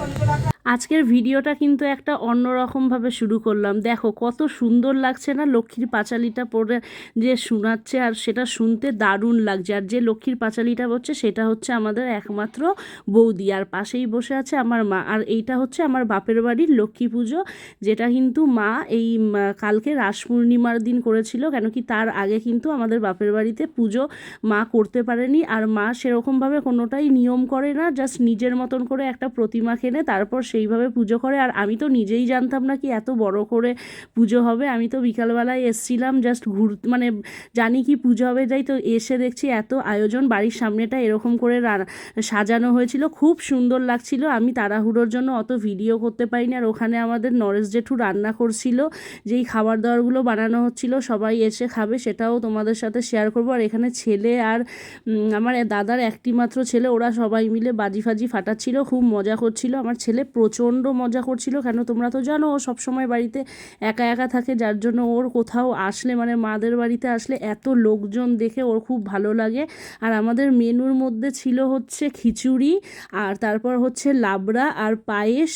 kontrol আজকের ভিডিওটা কিন্তু একটা অন্যরকমভাবে শুরু করলাম। দেখো, কত সুন্দর লাগছে না লক্ষ্মীর পাঁচালিটা পড়ে যে শোনাচ্ছে আর সেটা শুনতে দারুণ লাগছে। আর যে লক্ষ্মীর পাঁচালিটা হচ্ছে সেটা হচ্ছে আমাদের একমাত্র বৌদি আর পাশেই বসে আছে আমার মা। আর এইটা হচ্ছে আমার বাপের বাড়ির লক্ষ্মী পুজো, যেটা কিন্তু মা এই কালকে রাস পূর্ণিমার দিন করেছিল কেন কি তার আগে কিন্তু আমাদের বাপের বাড়িতে পুজো মা করতে পারেনি। আর মা সেরকমভাবে কোনোটাই নিয়ম করে না, জাস্ট নিজের মতন করে একটা প্রতিমা কেনে তারপর সেইভাবে পুজো করে। আর আমি তো নিজেই জানতাম না কি এত বড় করে পুজো হবে। আমি তো বিকালবেলায় এসছিলাম জাস্ট ঘুর মানে জানি কি পুজো হবে যাই। তো এসে দেখছি এত আয়োজন, বাড়ির সামনেটা এরকম করে সাজানো হয়েছিল। খুব সুন্দর লাগছিল। আমি তাড়াহুড়োর জন্য অত ভিডিও করতে পারিনি। আর ওখানে আমাদের নরেশ জেঠু রান্না করছিল। যেই খাবার দাবারগুলো বানানো হচ্ছিল, সবাই এসে খাবে, সেটাও তোমাদের সাথে শেয়ার করব। আর এখানে ছেলে আর আমার দাদার একটি মাত্র ছেলে, ওরা সবাই মিলে বাজি ফাজি ফাটাচ্ছিল। খুব মজা করছিল। আমার ছেলে প্রচণ্ড মজা করছিল। কেন তোমরা তো জানো, ও সবসময় বাড়িতে একা একা থাকে, যার জন্য ওর কোথাও আসলে মানে মাদের বাড়িতে আসলে এত লোকজন দেখে ওর খুব ভালো লাগে। আর আমাদের মেনুর মধ্যে ছিল হচ্ছে খিচুড়ি, আর তারপর হচ্ছে লাবড়া আর পায়েস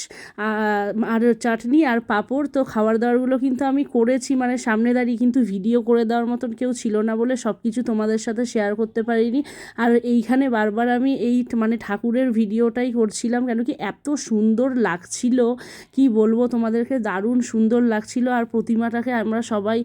আর চাটনি আর পাঁপড়। তো খাবার দাবারগুলো কিন্তু আমি করেছি মানে সামনে দাঁড়িয়ে কিন্তু ভিডিও করে দেওয়ার মতন কেউ ছিল না বলে সব কিছু তোমাদের সাথে শেয়ার করতে পারিনি। আর এইখানে বারবার আমি এই মানে ঠাকুরের ভিডিওটাই করছিলাম, কেন কি এত সুন্দর লাগছিল? কি বলব? তোমাদেরকে দারুণ সুন্দর লাগছিল আর প্রতিমাটাকে আমরা সবাই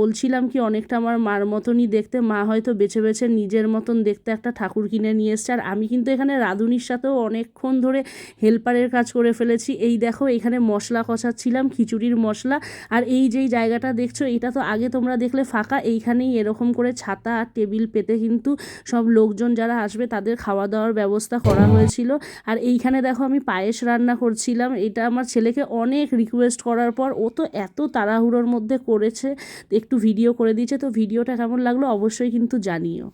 বলছিলাম কি অনেকটা আমার মার মতনই দেখতে। মা হয়তো বেছে বেছে নিজের মতন দেখতে একটা ঠাকুর কিনে নিয়ে এসছে। আর আমি কিন্তু এখানে রাঁধুনির সাথেও অনেকক্ষণ ধরে হেল্পারের কাজ করে ফেলেছি। এই দেখো, এখানে মশলা কষাচ্ছিলাম, খিচুড়ির মশলা। আর এই যেই জায়গাটা দেখছ, এটা তো আগে তোমরা দেখলে ফাঁকা। এইখানেই এরকম করে ছাতা আর টেবিল পেতে কিন্তু সব লোকজন যারা আসবে, তাদের খাওয়া দাওয়ার ব্যবস্থা করা হয়েছিল। আর এইখানে দেখো আমি পায়েস রান্না করছিলাম। এটা আমার ছেলেকে অনেক রিকোয়েস্ট করার পর ও তো এত তাড়াহুড়োর মধ্যে করেছে, একটু ভিডিও করে দিয়েছে। তো ভিডিওটা কেমন লাগল অবশ্যই কিন্তু জানিও।